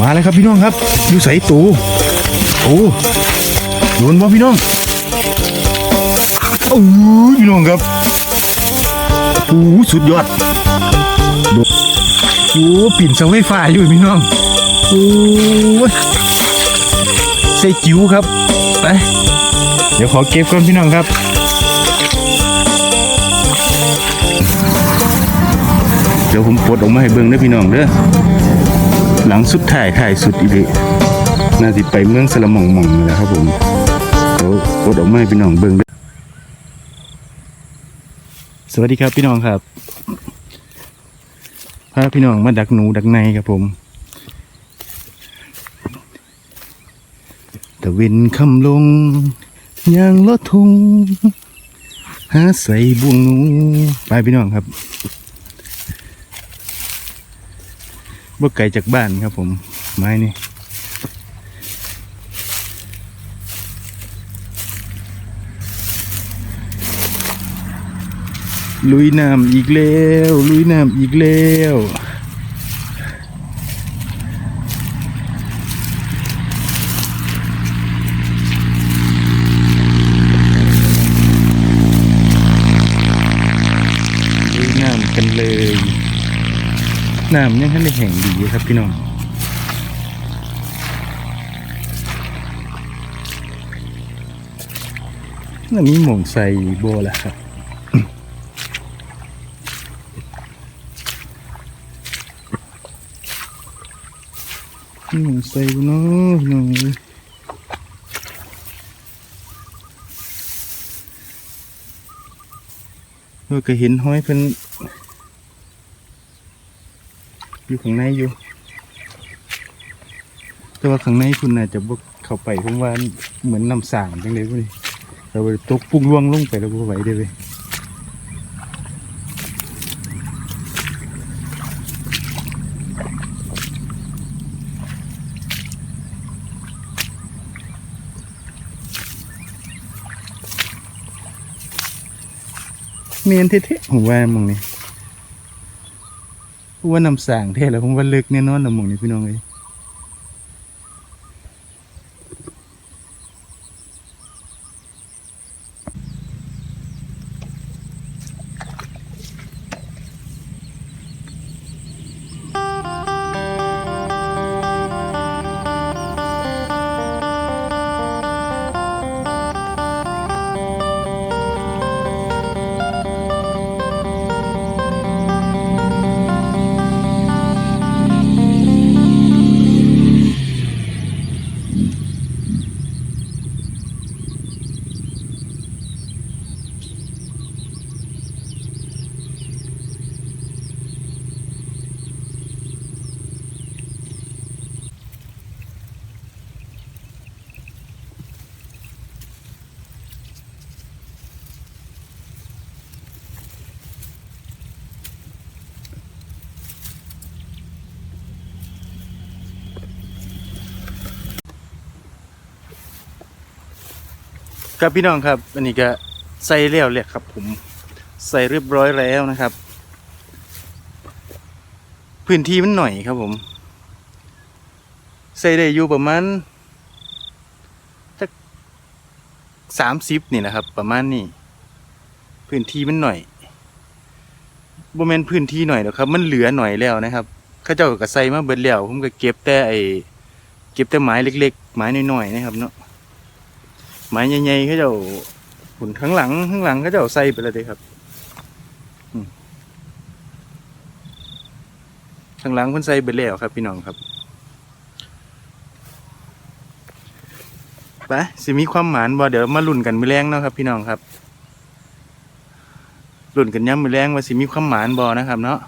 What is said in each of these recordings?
มาแล้วครับพี่น้องครับอยู่ใส่ตูโอ้โดนบ่พี่น้องโอ้ยพี่น้องครับโอ้สุดยอดโดโอ้ปิ่นเสาไฟฟ้าอยู่พี่น้องโอ้ยใส่จิ๋วครับไปเดี๋ยวขอเก็บก่อนพี่น้องครับเดี๋ยวผมปลดออกมาให้เบิ่งเด้พี่น้องเด้อ หลังสุดถ่ายถ่ายสุดอีกน่าสิไปเมืองสละมองมองแหละครับผมเดี๋ยวกดออกมาพี่น้องเบิ่งสวัสดีครับพี่น้องครับพาพี่น้องมาดักหนูดักในครับผมตะเวนคำลงยางลดทุงหาใส่บ่วงหนูไปพี่น้องครับ บ่ไกลจากบ้านครับผม ไม้นี่ลุยน้ำอีกแล้ว ลุยน้ำอีกแล้ว น้ำยังทันได้แห้งดีครับพี่น้องนั่นมีหม่องใส่โบแล้วครับมีหม่องใส่บ่เนาะน้องเอ้ยเออก็เห็นห้อยเพิ่น อยู่ข้างในอยู่ แต่ว่าข้างในคุณน่าจะบกเข้าไปเพราะว่าเหมือนน้ำสางจังเลยพวกนี้เราไปตกปุ้งล่วงลงไปแล้วก็ไหวได้เลยเมียนเท่ๆผมว่ามึงนี่ ว่าน้ำสางเท่แล้วผมว่าลึกแน่นอนนะหมองนี่พี่น้องเลย ครับพี่น้องครับอันนี้ก็ใส่แล้วแหละครับ ผมใส่เรียบร้อยแล้วนะครับ พื้นที่มันหน่อยครับผม ใส่ได้อยู่ประมาณสักสามสิบนี่นะครับ ประมาณนี้พื้นที่มันหน่อยบ่แมนพื้นที่หน่อยหรอกครับ มันเหลือหน่อยแล้วนะครับข้าเจ้าก็ใส่มาเบิดแล้วผมก็เก็บแต่ไอเก็บแต่ไม้เล็ก ๆ ไม้น้อยๆนะครับเนาะ ไม้ใหญ่ๆเขาเจ้าหุ่นข้างหลังข้างหลังเขาเจ้าใส่ไปแล้วเด้ครับข้างหลังเพิ่นใส่ไปแล้วครับ พี่น้องครับไปสิมีความหมานบ่เดี๋ยวมาลุ้นกันมื้อแรงเนาะครับ พี่น้องครับลุ้นกันย้ำมื้อแรงว่าสิมีความหมานบ่นะครับ เนาะ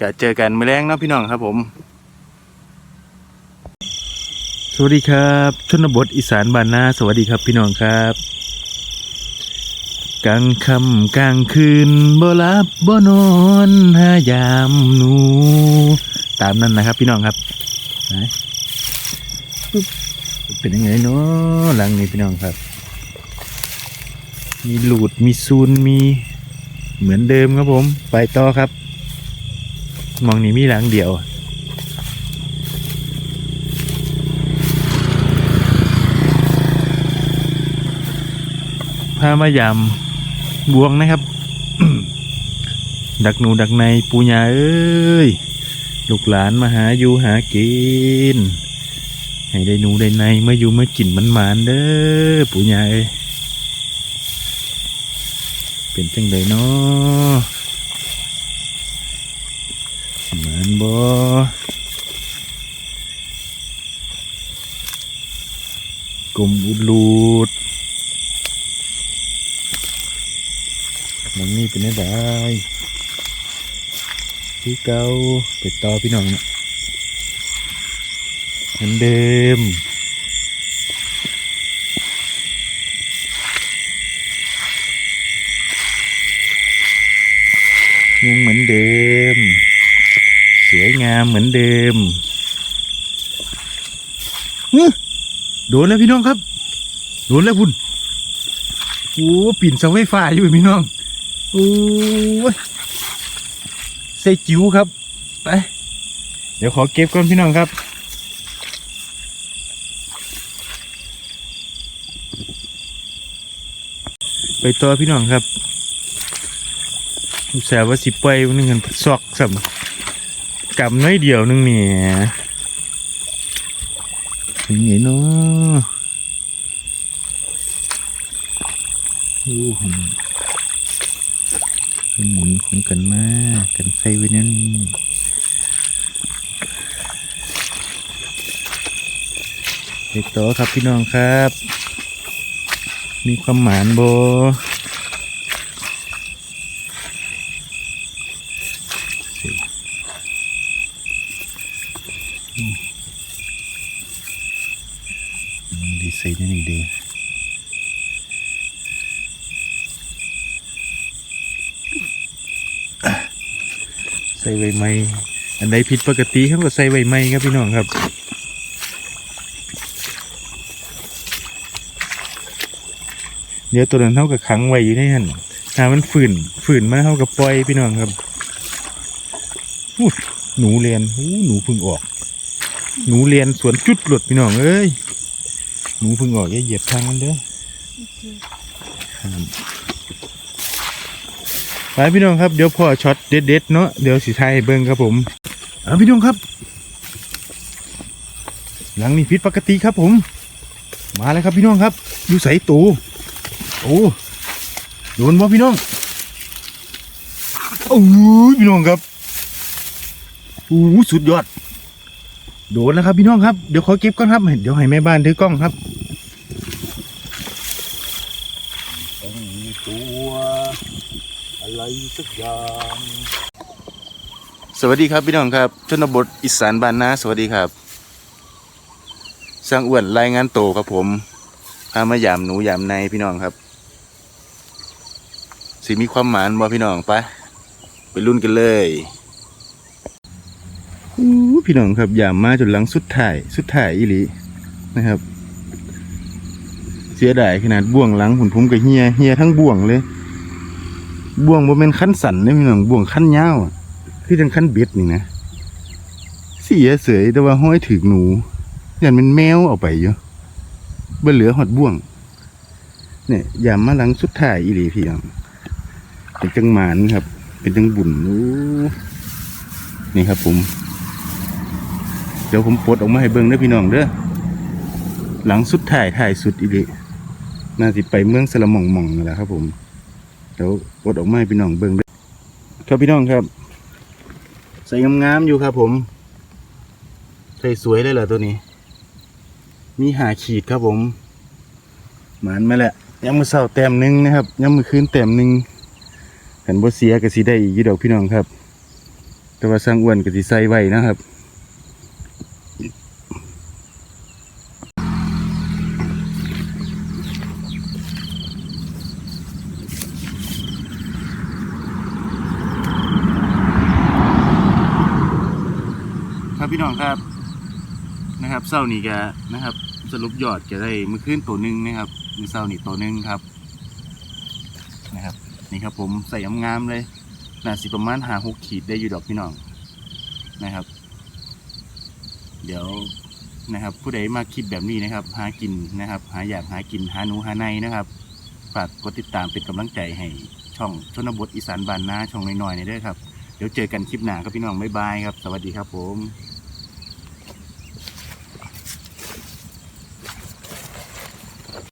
ก็เจอกันมื้อแรงเนาะพี่น้องครับ ผม สวัสดีครับ ชนบทอีสานบ้านนาสวัสดีครับพี่น้องครับกลางค่ำกลางคืนบ่หลับบ่นอนหายามหนู ตามนั้นนะครับ พี่น้องครับนะเป็นยังไงเนาะหลังนี้พี่น้องครับ มีหลูดมีซูนมีเหมือนเดิมครับผม ไปต่อครับ มองนี่มีหลังเดียวามายามบวงนะครับ ดักหนูดักในปูญาเอ้ย ลูกหลานมาหาอยู่หากิน ให้ได้หนูได้ในมาอยู่มากินมันหมานเด้อปูญาเอ้ยเป็นจังไดเนาะสิหมานบ่กลมอุดรูด มันนี่เป็นได้ได้พี่เก่าไปต่อพี่น้องเนี่ยเหมือนเดิมยังเหมือนเดิม สวยงามเหมือนเดิมโดนแล้วพี่น้องครับ โดนแล้วพุ่นโอ้ปิ่นเสาไฟฟ้าอยู่พี่น้อง อ้ยใส่จิ๋วครับไปเดี๋ยวขอเก็บก่อนพี่น้องครับไปต่อพี่น้องครับอุตส่าห์ว่าสิไปวันนึงกันซอกสัมกำน้อยเดียวนึงเนี่ยเป็นไงเนาะโอ้ โหหมุนของกันมากันใส่ไว้นั่นเด็กโตครับพี่น้องครับ มีความหมานโบ ดีไซน์นี่ดี ใส่ใบไม้อันใดผิดปกติเขาก็ใส่ใบไม้ครับพี่น้องครับเดี๋ยวตัวนั้นเท่ากับขังไว้อยู่ในหันถ้ามันฝืนฝืนมาเท่ากับปล่อยพี่น้องครับหนูเรียนหนูพึ่งออก หนูเรียนสวนจุดหลุดพี่น้องเอ้ยหนูพึ่งออกอย่าเหยียบทางมันเด้อ ไปพี่น้องครับเดี๋ยวพ่อช็อตเด็ดๆเนาะเดี๋ยวสิทยเบิ้งครับผมเอาพี่น้องครับ หลังนี้ผิดปกติครับผม มาแล้วครับพี่น้องครับอยู่ใส่ตูโอ้โดนบ่พี่น้องโอ้ยพี่น้องครับโอ้สุดยอด โดนแล้วครับพี่น้องครับเดี๋ยวขอเก็บก่อนครับเดี๋ยวให้แม่บ้านถือกล้องครับต้ อะไรสักอย่างสวัสดีครับพี่น้องครับชนบทอีสานบ้านนาสวัสดีครับ สร้างอ้วนรายงานโตครับผมพามายามหนูยามในพี่น้องครับสิมีความหมานบ่พี่น้องไปไปรุ่นกันเลยอู้พี่น้องครับยามมาจนหลังสุดถ่ายสุดถ่ายอีหลีนะครับ เสียดายขนาดบ่วงหลังหุ่นผมกับเฮียเฮียทั้งบ่วงเลย บ่วงบ่แม่นขั้นสันเลยพี่น้องบ่วงขั้นยาวคือจังขั้นเบ็ดนี่นะเสียเสยแต่ว่าห้อยถึกหนูยันเป็นแมวเอาไปอยู่บ่เหลือหอดบ่วง เนี่ยอย่ามาหลังสุดถ่ายอีหลีพี่น้องเป็นจังหมานครับ เป็นจังบุญโอ้นี่ครับ ผม เดี๋ยวผมปลดออกมาให้เบิ่งเด้อพี่น้องเด้อหลังสุดถ่ายถ่ายสุดอีกน่าสิไปเมืองสละม่องมองนั่นแหละครับผม เดี๋ยวปลดออกมาให้พี่น้องเบิ่งเด้อครับพี่น้องครับ ใส่งามๆอยู่ครับผมใส่สวยเลยเหรอตัวนี้ มีหาขีดครับผม หมานมาแล้วยังมือเศร้าแต้มหนึงนะครับยังมือคืนแต้มหนึงขันบ่เสียก็สิได้อีกอยู่ดอกพี่น้องครับ แต่ว่าสร้างอ้วนก็สิใส่ไว้นะครับ ครับพี่น้องครับนะครับเศร้านี่แกนะครับสรุปยอดแกได้มือขึ้นตัวหนึ่งนะครับมือเศร้านี่ตัวหนึ่งครับนะครับนี่ครับผมใส่งามๆเลยน่าสิประมาณหาหกขีดได้อยู่ดอกพี่น้องนะครับ เดี๋ยวนะครับ ผู้ใดมาคิดแบบนี้นะครับ หากินนะครับ หาอยากหากินหาหนูหาในนะครับฝากกดติดตามเป็นกำลังใจให้ช่องชนบทอีสานบานนาช่องน้อยๆนี่เด้อครับ เดี๋ยวเจอกันคลิปหน้าครับพี่น้องบ๊ายบายครับ สวัสดีครับผม